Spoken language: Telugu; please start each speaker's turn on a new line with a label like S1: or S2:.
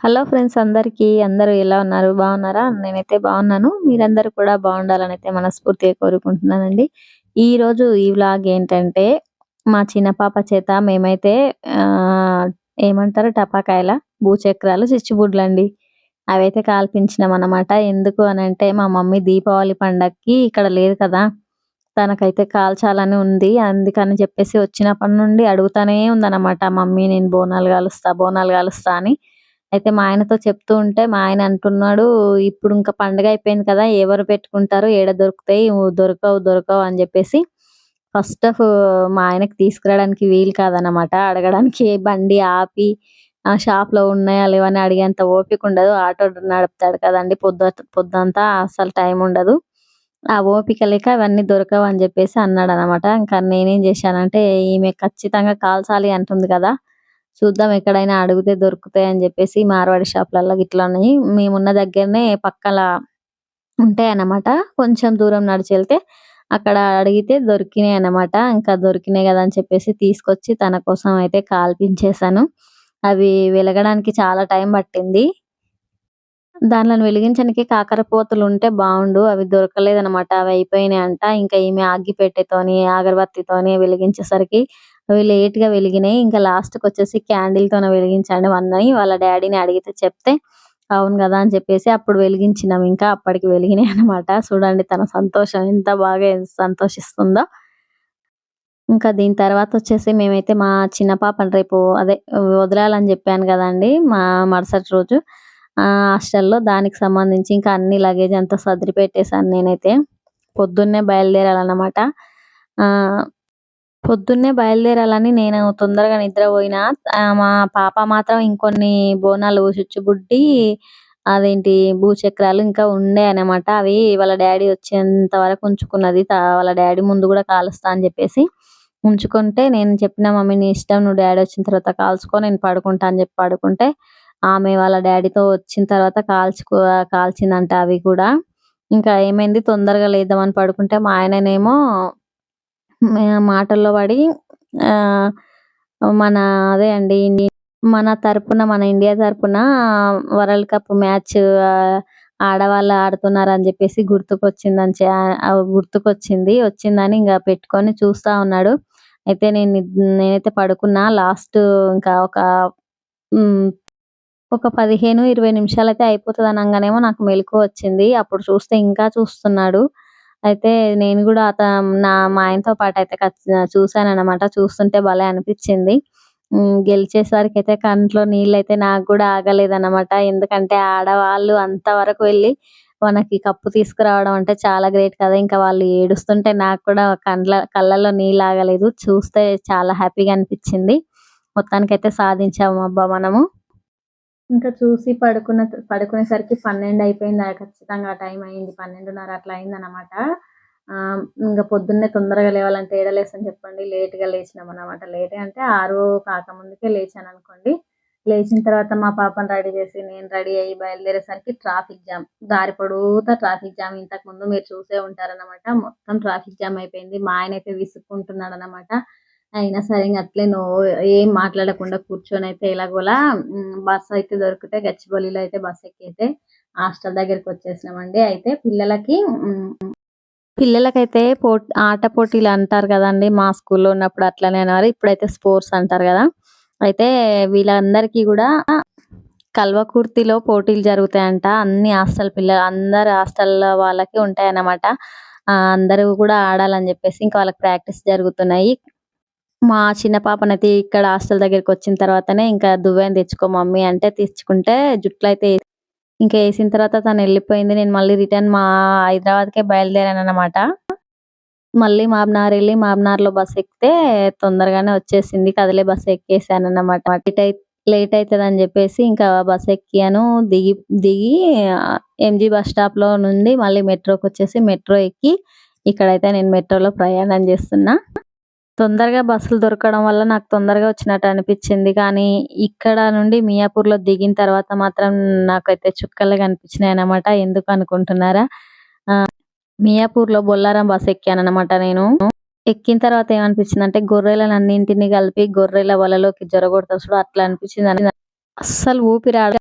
S1: హలో ఫ్రెండ్స్ అందరికీ అందరూ ఎలా ఉన్నారు? బాగున్నారా? నేనైతే బాగున్నాను. మీరందరూ కూడా బాగుండాలని అయితే మనస్ఫూర్తిగా కోరుకుంటున్నానండి. ఈ రోజు ఈ వ్లాగ్ ఏంటంటే మా చిన్న పాప చేత మేమైతే ఆ ఏమంటారు? టపాకాయల భూచక్రాలు చిచ్చుబుడ్లు అండి అవైతే కాల్పించినాం అనమాట ఎందుకు అని అంటే మా మమ్మీ దీపావళి పండక్కి ఇక్కడ లేదు కదా. తనకైతే కాల్చాలని ఉంది. అందుకని చెప్పేసి వచ్చినప్పటి నుండి అడుగుతానే ఉందన్నమాట. మమ్మీ నేను బోనాలు కాలుస్తా బోనాలు కాలుస్తా అని. అయితే మా ఆయనతో చెప్తూ ఉంటే మా ఆయన అంటున్నాడు ఇప్పుడు ఇంకా పండగ అయిపోయింది కదా ఎవరు పెట్టుకుంటారు? ఏడ దొరుకుతాయి? దొరకవు దొరకవు అని చెప్పేసి ఫస్ట్ ఆఫ్ మా ఆయనకి తీసుకురావడానికి వీలు కాదనమాట అడగడానికి బండి ఆపి ఆ షాప్లో ఉన్నాయా లేవని అడిగేంత ఓపిక ఉండదు. ఆటో నడుపుతాడు కదండి పొద్దు పొద్దంతా అసలు టైం ఉండదు. ఆ ఓపిక లేక అవన్నీ దొరకవు అని చెప్పేసి అన్నాడు అనమాట ఇంకా నేనేం చేశానంటే ఈమె ఖచ్చితంగా కాల్చాలి అంటుంది కదా చూద్దాం ఎక్కడైనా అడిగితే దొరుకుతాయి అని చెప్పేసి మార్వాడి షాపులలో గిట్ల ఉన్నాయి. మేమున్న దగ్గరనే పక్కల ఉంటాయి అన్నమాట. కొంచెం దూరం నడిచి వెళ్తే అక్కడ అడిగితే దొరికినాయి అన్నమాట. ఇంకా దొరికినాయి కదా అని చెప్పేసి తీసుకొచ్చి తన కోసం అయితే కాల్పించేశాను. అవి వెలగడానికి చాలా టైం పట్టింది. దానిలో వెలిగించడానికి కాకరపోతలు ఉంటే బాగుండు. అవి దొరకలేదన్నమాట. అవి అయిపోయినాయి అంట ఇంకా ఈమె అగ్గిపెట్టెతోని అగరబత్తితోని వెలిగించేసరికి అవి లేట్గా వెలిగినాయి. ఇంకా లాస్ట్కి వచ్చేసి క్యాండిల్తోనే వెలిగించండి అన్నాయి వాళ్ళ డాడీని అడిగితే చెప్తే అవును కదా అని చెప్పేసి అప్పుడు వెలిగించినాం. ఇంకా అప్పటికి వెలిగినాయి అనమాట చూడండి తన సంతోషం ఎంత బాగా సంతోషిస్తుందో. ఇంకా దీని తర్వాత వచ్చేసి మేమైతే మా చిన్న పాపని రేపు అదే వదలాలని చెప్పాను కదండి మా మరుసటి రోజు. హాస్టల్లో దానికి సంబంధించి ఇంకా అన్ని లగేజ్ అంతా సర్ది పెట్టేశాను నేనైతే. పొద్దున్నే బయలుదేరాలన్నమాట. పొద్దున్నే బయలుదేరాలని నేను తొందరగా నిద్రపోయినా. మా పాప మాత్రం ఇంకొన్ని బోనాలు చుచ్చుబుడ్డి అదేంటి భూచక్రాలు ఇంకా ఉండే అనమాట అవి వాళ్ళ డాడీ వచ్చేంత వరకు ఉంచుకున్నది. వాళ్ళ డాడీ ముందు కూడా కాలుస్తా అని చెప్పేసి ఉంచుకుంటే నేను చెప్పిన మమ్మీ నీ ఇష్టం నువ్వు డాడీ వచ్చిన తర్వాత కాల్చుకో నేను పడుకుంటా అని చెప్పి పడుకుంటే ఆమె వాళ్ళ డాడీతో వచ్చిన తర్వాత కాల్చుకో కాల్చిందంట అవి కూడా. ఇంకా ఏమైంది? తొందరగా లేద్దామని పడుకుంటే మా ఆయననేమో మాటల్లో పడి మన అదే అండి మన తరపున మన ఇండియా తరపున వరల్డ్ కప్ మ్యాచ్ ఆడవాళ్ళు ఆడుతున్నారు అని చెప్పేసి గుర్తుకొచ్చిందని గుర్తుకొచ్చింది. వచ్చిందని ఇంకా పెట్టుకొని చూస్తా ఉన్నాడు. అయితే నేను నేనైతే పడుకున్నా లాస్ట్ ఇంకా ఒక ఒక పదిహేను ఇరవై నిమిషాలు అయితే అయిపోతుంది అనగానేమో నాకు మెలకు వచ్చింది. అప్పుడు చూస్తే ఇంకా చూస్తున్నాడు. అయితే నేను కూడా అత నా మా ఆయనతో పాటు అయితే చూసాను అనమాట చూస్తుంటే భలే అనిపించింది. గెలిచేసరికి అయితే కంట్లో నీళ్ళు అయితే నాకు కూడా ఆగలేదు అన్నమాట ఎందుకంటే ఆడవాళ్ళు అంతవరకు వెళ్ళి మనకి కప్పు తీసుకురావడం అంటే చాలా గ్రేట్ కదా. ఇంకా వాళ్ళు ఏడుస్తుంటే నాకు కూడా కండ్ల కళ్ళల్లో నీళ్ళు ఆగలేదు. చూస్తే చాలా హ్యాపీగా అనిపించింది. మొత్తానికైతే సాధించాము అబ్బా మనము. ఇంకా చూసి పడుకున్న పడుకునేసరికి పన్నెండు అయిపోయింది ఖచ్చితంగా టైం అయింది. పన్నెండున్నర అట్లా అయింది అనమాట ఇంకా పొద్దున్నే తొందరగా లేవాలంటే ఏడలేసని చెప్పండి. లేట్గా లేచినాం అనమాట లేట్ అంటే ఆరు కాకముందుకే లేచాను అనుకోండి లేచిన తర్వాత మా పాపను రెడీ చేసి నేను రెడీ అయ్యి బయలుదేరేసరికి ట్రాఫిక్ జామ్. దారి పొడుగుతా ట్రాఫిక్ జామ్. ఇంతకు ముందు మీరు చూసే ఉంటారనమాట మొత్తం ట్రాఫిక్ జామ్ అయిపోయింది. మా ఆయన అయితే విసుక్కుంటున్నాడు అనమాట అయినా సరే అట్లే నువ్వు ఏం మాట్లాడకుండా కూర్చొని అయితే ఎలాగోలా బస్సు అయితే దొరికితే గచ్చిబౌలిలో అయితే బస్సు ఎక్కి అయితే హాస్టల్ దగ్గరికి వచ్చేసినామండి. అయితే పిల్లలకి పిల్లలకైతే పో ఆట పోటీలు అంటారు కదండి మా స్కూల్లో ఉన్నప్పుడు అట్లనే అనేవారు ఇప్పుడైతే స్పోర్ట్స్ అంటారు కదా. అయితే వీళ్ళందరికీ కూడా కల్వకుర్తిలో పోటీలు జరుగుతాయంట. అన్ని హాస్టల్ పిల్లలు అందరు హాస్టల్ వాళ్ళకి ఉంటాయన్నమాట. అందరూ కూడా ఆడాలని చెప్పేసి ఇంకా వాళ్ళకి ప్రాక్టీస్ జరుగుతున్నాయి. మా చిన్న పాపనైతే ఇక్కడ హాస్టల్ దగ్గరికి వచ్చిన తర్వాతనే ఇంకా దువ్వెన తెచ్చుకో మమ్మీ అంటే తెచ్చుకుంటే జుట్లు అయితే ఇంకా వేసిన తర్వాత తను వెళ్ళిపోయింది. నేను మళ్ళీ రిటర్న్ మా హైదరాబాద్కే బయలుదేరాను అనమాట మళ్ళీ మాబ్నార్ వెళ్ళి మాబ్నార్లో బస్ ఎక్కితే తొందరగానే వచ్చేసింది. కదిలే బస్ ఎక్కేసాను అనమాట లేట్ అయి లేట్ అవుతుంది అని చెప్పేసి ఇంకా బస్ ఎక్కాను దిగి దిగి ఎంజీ బస్ స్టాప్లో నుండి మళ్ళీ మెట్రోకి వచ్చేసి మెట్రో ఎక్కి ఇక్కడైతే నేను మెట్రోలో ప్రయాణం చేస్తున్నా. తొందరగా బస్సులు దొరకడం వల్ల నాకు తొందరగా వచ్చినట్టు అనిపించింది. కానీ ఇక్కడ నుండి మియాపూర్లో దిగిన తర్వాత మాత్రం నాకైతే చుక్కలు కనిపించినాయి అనమాట ఎందుకు అనుకుంటున్నారా? మియాపూర్లో బొల్లారం బస్ ఎక్కాను అనమాట నేను. ఎక్కిన తర్వాత ఏమనిపించింది అంటే గొర్రెలను అన్నింటినీ కలిపి గొర్రెల వలలోకి జరగొడతా చూడు అట్లా అనిపించింది. అస్సలు ఊపిరి